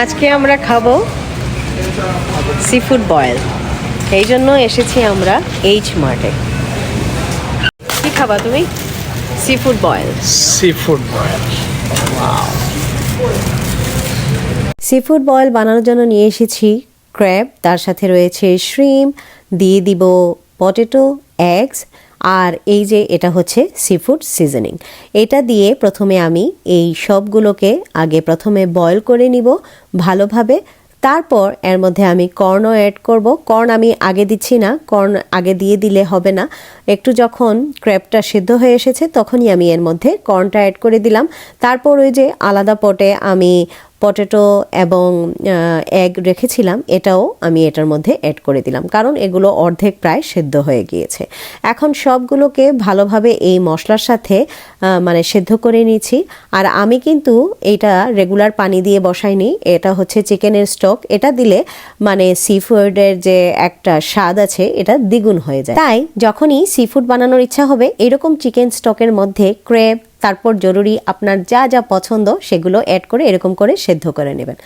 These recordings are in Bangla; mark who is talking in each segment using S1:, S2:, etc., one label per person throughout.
S1: আজকে আমরা খাব সি ফুড বয়েল এই জন্য এসেছি আমরা এইচ মার্টে কি খাবা তুমি? Seafood boil
S2: seafood boil.
S1: Seafood boil বানানোর জন্য নিয়ে এসেছি ক্র্যাব তার সাথে রয়েছে শ্রিম দিয়ে দিব পটেটো এগস আর এই যে এটা হচ্ছে সি ফুড সিজনিং এটা দিয়ে প্রথমে আমি এই সবগুলোকে আগে প্রথমে বয়েল করে নিব ভালোভাবে। তারপর এর মধ্যে আমি কর্নও অ্যাড করব। কর্ন আমি আগে দিচ্ছি না কর্ন আগে দিয়ে দিলে হবে না। একটু যখন ক্র্যাপটা সিদ্ধ হয়ে এসেছে তখনই আমি এর মধ্যে কর্নটা অ্যাড করে দিলাম। তারপর ওই যে আলাদা পটে আমি পটেটো এবং এগ রেখেছিলাম, এটাও আমি এটার মধ্যে অ্যাড করে দিলাম। কারণ এগুলো অর্ধেক প্রায় সেদ্ধ হয়ে গিয়েছে। এখন সবগুলোকে ভালোভাবে এই মশলার সাথে মানে সেদ্ধ করে নিয়েছি। আর আমি কিন্তু এটা রেগুলার পানি দিয়ে বসাইনি। এটা হচ্ছে চিকেনের স্টক। এটা দিলে মানে সি ফুডের যে একটা স্বাদ আছে, এটা দ্বিগুণ হয়ে যায়। তাই যখনই সি ফুড বানানোর ইচ্ছা হবে, এরকম চিকেন স্টকের মধ্যে ক্রেব তারপর জরুরি আপনার যা যা পছন্দ সেগুলো অ্যাড করে এরকম করে সেদ্ধ করে নেবেন।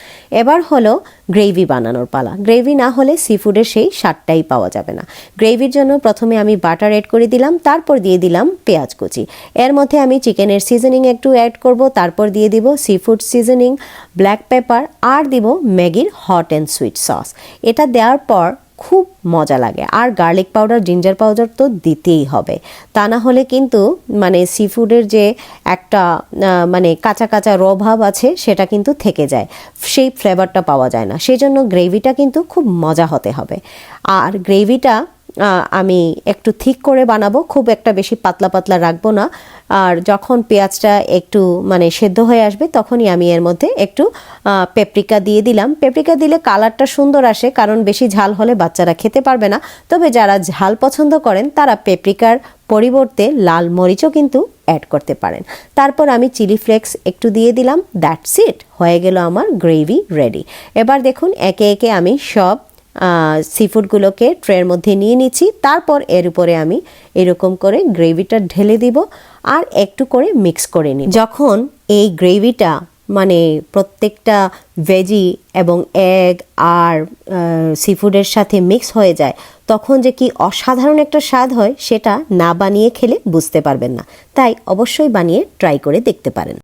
S1: এবার হলো গ্রেভি বানানোর পালা। গ্রেভি না হলে সি ফুডের সেই স্বাদটাই পাওয়া যাবে না। গ্রেভির জন্য প্রথমে আমি বাটার অ্যাড করে দিলাম, তারপর দিয়ে দিলাম পেঁয়াজ কুচি। এর মধ্যে আমি চিকেনের সিজনিং একটু অ্যাড করব, তারপর দিয়ে দিব seafood seasoning black pepper আর দিব ম্যাগির হট অ্যান্ড সুইট সস এটা দেওয়ার পর খুব মজা লাগে। আর গার্লিক পাউডার জিঞ্জার পাউডার তো দিতেই হবে। তা না হলে কিন্তু মানে সি ফুডের যে একটা মানে কাঁচা কাঁচা র আছে, সেটা কিন্তু থেকে যায়। সেই ফ্লেভারটা পাওয়া যায় না। সেই জন্য গ্রেভিটা কিন্তু খুব মজা হতে হবে। আর গ্রেভিটা আমি একটু ঠিক করে বানাবো, খুব একটা বেশি পাতলা পাতলা রাখব না। আর যখন পেঁয়াজটা একটু মানে সেদ্ধ হয়ে আসবে, তখনই আমি এর মধ্যে একটু পেপরিকা দিয়ে দিলাম। পেপরিকা দিলে কালারটা সুন্দর আসে, কারণ বেশি ঝাল হলে বাচ্চারা খেতে পারবে না। তবে যারা ঝাল পছন্দ করেন, তারা পেপরিকার পরিবর্তে লাল মরিচও কিন্তু অ্যাড করতে পারেন। তারপর আমি চিলি ফ্লেক্স একটু দিয়ে দিলাম দ্যাটস ইট হয়ে গেল আমার গ্রেভি রেডি এবার দেখুন, একে একে আমি সব সি ফুডগুলোকে ট্রের মধ্যে নিয়ে নিচ্ছি। তারপর এর উপরে আমি এরকম করে গ্রেভিটা ঢেলে দিব আর একটু করে মিক্স করে নিই যখন এই গ্রেভিটা মানে প্রত্যেকটা ভেজি এবং এগ আর সি ফুডের সাথে মিক্স হয়ে যায়, তখন যে কি অসাধারণ একটা স্বাদ হয় সেটা না বানিয়ে খেলে বুঝতে পারবেন না। তাই অবশ্যই বানিয়ে ট্রাই করে দেখতে পারেন।